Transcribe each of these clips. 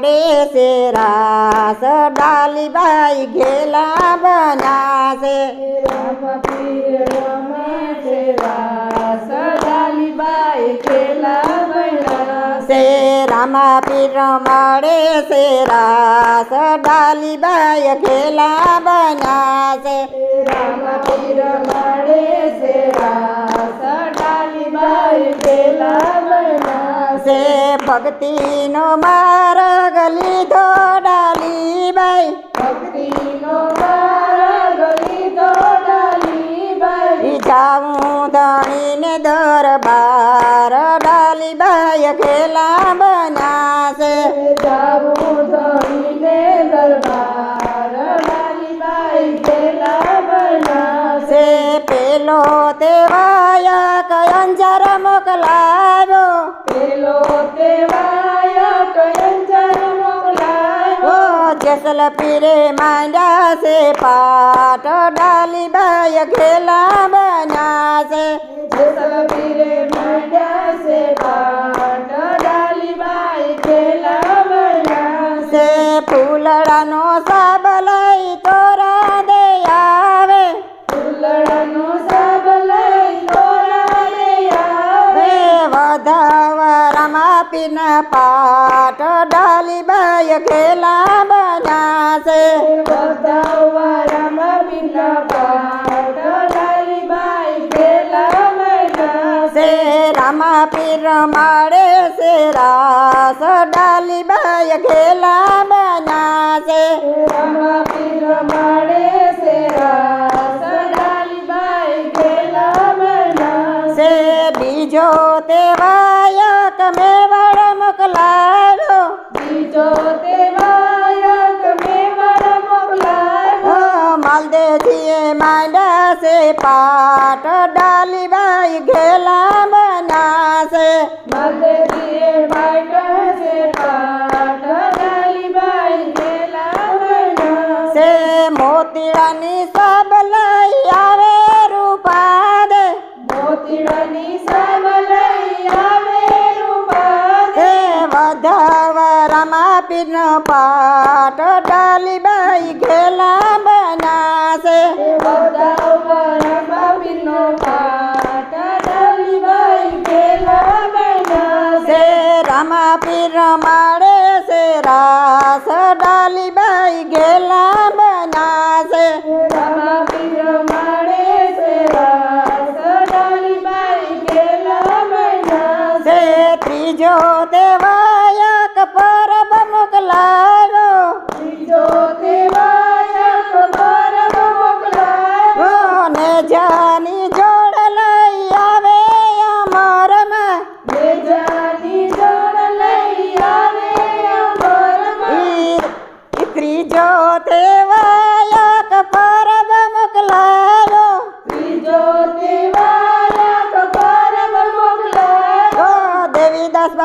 મળે છે રાસ ડાલીબાઈ ઘેલા બનાશે. રામ પીર મળે છે રાસ ડાલીબાઈ ઘેલા બનાશે. રામા પીર મળે ભક્તિનો માર્ગ લીધો ડાલીબાઈ ભક્તિનો पागल पीरे मांझा से पाट डाली भाई खेला बना से। ડાલીબાઈ બધા બિના સે રામા પીર માળે છે રાસ ડાલીબાઈ ઘેલા બનાશે રામા પીર મળે છે રાસ ડાલીબાઈ ખેલા બનાસે સે બીજો તેવાયક મેવાડ મોકલાવ્યો मालदे जिए मांडा से पाट डाली भाई घेला बना से। मालदे जिए मांडा से पाट डाली भाई घेला से मोती रानी सब लाई आवे रूपा दे मोती रानी सब लाई रूपा दे वधा घोडामा पिर्न पाट डाली बाई घेला बनासे। रामा मारे से रास डाली बाई गेला बनासे। रामा से रास डाली बाई देवा malam.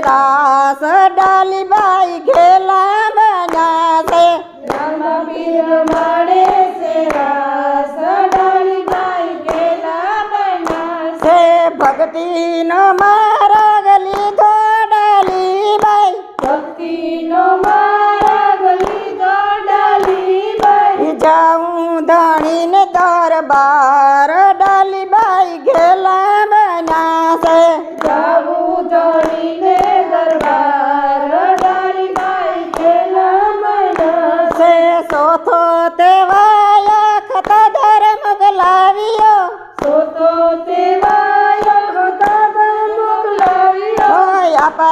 રાસ ડાલીબાઈ ઘેલા બનાશે રામપીર મળે છે રાસ ડાલીબાઈ ખેલા બનાસે છે ભક્તિનો માર્ગ લીધો ડાલીબાઈ ભક્તિનો માર્ગ લીધો ડાલીબાઈ જાઉં ધણીને દરબાર ડાલીબાઈ ઘેલા બનાશે જાવું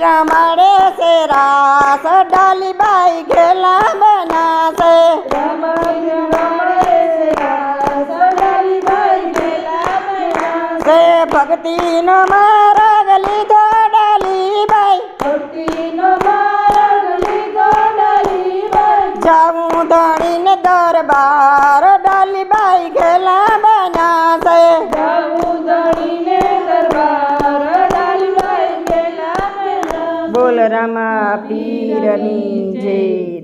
રમણે છે રાસ ડાલીબાઈ ઘેલા બનાશે ભક્તિ નો નાના પીરની જય.